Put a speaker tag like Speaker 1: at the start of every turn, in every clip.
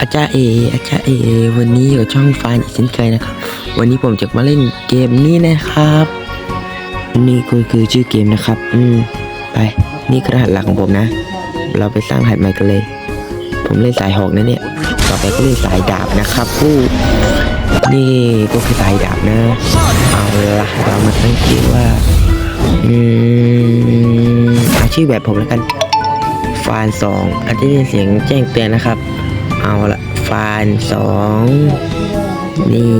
Speaker 1: อาจารย์เออาจารย์เอ วันนี้อยู่ช่องฟานอีกเช่นเคยนะครับ วันนี้ผมจะมาเล่นเกมนี้นะครับ นี่ก็คือชื่อเกมนะครับ อืม ไป นี่คือรหัสหลักของผมนะ เราไปสร้างรหัสใหม่กันเลย ผมเล่นสายหอกนะเนี่ย ต่อไปก็เล่นสายดาบนะครับผู้นี่ก็คือสายดาบนะ เอาละเรามาตั้งชื่อว่า อืมอาชื่อแบบผมแล้วกัน ฟานสองอาจจะได้เสียงแจ้งเตือนนะครับ เอาละฟานสองนี่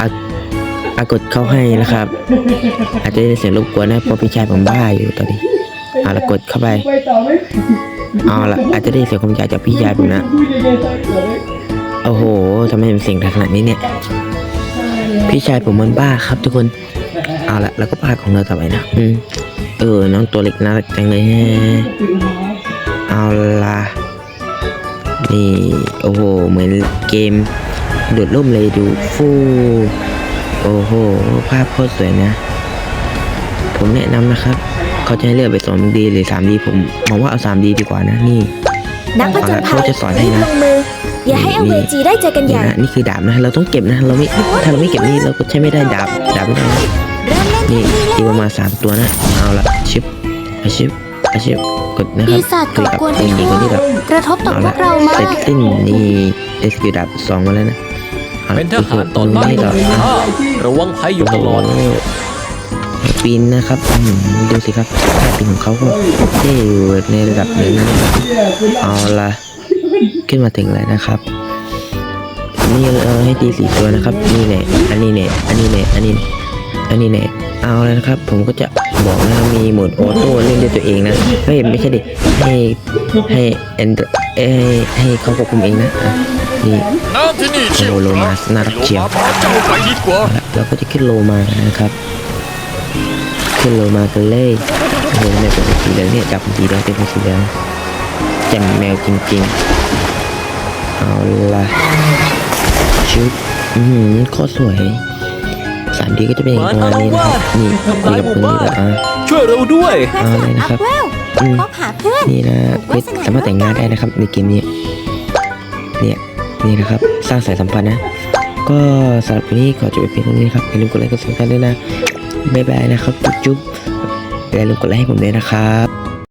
Speaker 1: อะอากดเข้าให้นะครับ อาจจะได้เสียงรบกวนนะเพราะพี่ชายผมบ้าอยู่ตอนนี้เอาละกดเข้าไปเอาละอาจจะได้เสียงคมจากจากพี่ชายผมนะโอ้โหทำไมเป็นเสียงขนาดนี้เนี่ย พี่ชายผมมันบ้าครับ ทุกคนเอาละแล้วก็พาของเราต่อไปนะอืมเออน้องตัวเล็กน่ารักจังเลยแฮะ
Speaker 2: นี่
Speaker 1: โอ้โห เหมือนเกมโดดร่มเลยดูฟูโอ้โห ภาพโคตรสวยนะ ผมแนะนำนะครับ เขาจะให้เลือกไป 2D หรือ 3D ผมมองว่าเอา 3D ดีกว่านะ นี่
Speaker 3: นักผจญภั
Speaker 1: เอา
Speaker 3: ย
Speaker 1: ละเขาจะสอนให้
Speaker 3: รีบ
Speaker 1: นะ
Speaker 3: ลงมือ อย่าให้อเวจีได้เจอกันให
Speaker 1: นี่
Speaker 3: ญ่
Speaker 1: นะนี่คือดาบนะ เราต้องเก็บนะ เราไม่ถ้าเราไม่เก็บนี่เราก็ใช้ไม่ได้ดาบดาบไม่ได้นะ
Speaker 3: เริ่มเล่น
Speaker 1: นี่
Speaker 3: ทันที
Speaker 1: ตี
Speaker 3: เล
Speaker 1: ป
Speaker 3: ย
Speaker 1: ระมาณสามตัวนะ เอาละชิปอาชิป อาชิปกดนะครับ
Speaker 3: ปีศาจก่อกวนไป
Speaker 1: ยิง
Speaker 3: ทั่ว
Speaker 1: คนที่แบบ
Speaker 3: กระทบต่อ
Speaker 1: เอา
Speaker 3: พว
Speaker 1: ละ
Speaker 3: กเรามา
Speaker 1: เสร็จ
Speaker 3: ก
Speaker 1: สิ้นนี่ได้สกิลดาบสองมาแล้วนะอาละ
Speaker 4: เป็นทหารต่อ
Speaker 1: อี
Speaker 4: ต้าน
Speaker 1: ก
Speaker 4: ต
Speaker 1: ตัว
Speaker 4: รง
Speaker 1: นี้ต่อ
Speaker 4: ข้ามระวังภัยอยู่ตลอด
Speaker 1: โโหปีนนะครับอืมดูสิครับท่าปีนของเขาก็เท่อยู่ในระดับหนึ่งนะครับ
Speaker 2: เนี่ยคุณ
Speaker 1: เอาละขึ้นมาถึงแล้วนะครับนี่เราให้ตีสี่ตัวนะครับนี่แน่อันนี้แน่อันนี้แน่อันนี้ อันนี้แน่เอาแล้วนะครับ ผมก็จะบอกนะมีโหมดออโต้เล่นด้วยตัวเองนะเฮ้ยไม่ใช่ดิให้ให้แอนเอ้ให้เขาควบคุมเองนะนี่
Speaker 4: น้ำที่นี่
Speaker 1: โอ้โหโลมาน่ารักเชียว
Speaker 4: พาเจ้าไปดีกว่า
Speaker 1: เราก็จะขึ้นโลมานะครับ ขึ้นโลมากันเลยโอ้โหแมวเป็นสีเหลืองเนี่ยจับสีแดงเป็นสีเหลืองแจ่มแมวจริงๆเอาละชุดอือหือสวย สามดีก็จะเป็นอย่างประมาณนี้นะครับนี่คุยกับคนนี้แบบอะ
Speaker 4: ช่วยเราด้วย
Speaker 3: เพื่อน
Speaker 1: เอา
Speaker 3: ส
Speaker 1: เลย
Speaker 3: มั
Speaker 1: นะ
Speaker 3: คร
Speaker 1: ครั
Speaker 3: อั
Speaker 1: บ
Speaker 3: พเวล
Speaker 1: อืม
Speaker 3: คบหาเพื่อน
Speaker 1: นี่นะไม่สามารถแต่งงานได้นะครับในเกมนี้เนี่ยนี่นะครับสร้างสายสัมพันธ์นะ ก็สำหรับวันนี้ขอจบไปเพียงเท่านี้นะครับอย่าลืมกดไลค์กดซับสไครต์ด้วยนะบ๊ายบายนะครับจุ๊บๆอย่าลืมกดไลค์ให้ผมด้วยนะครับ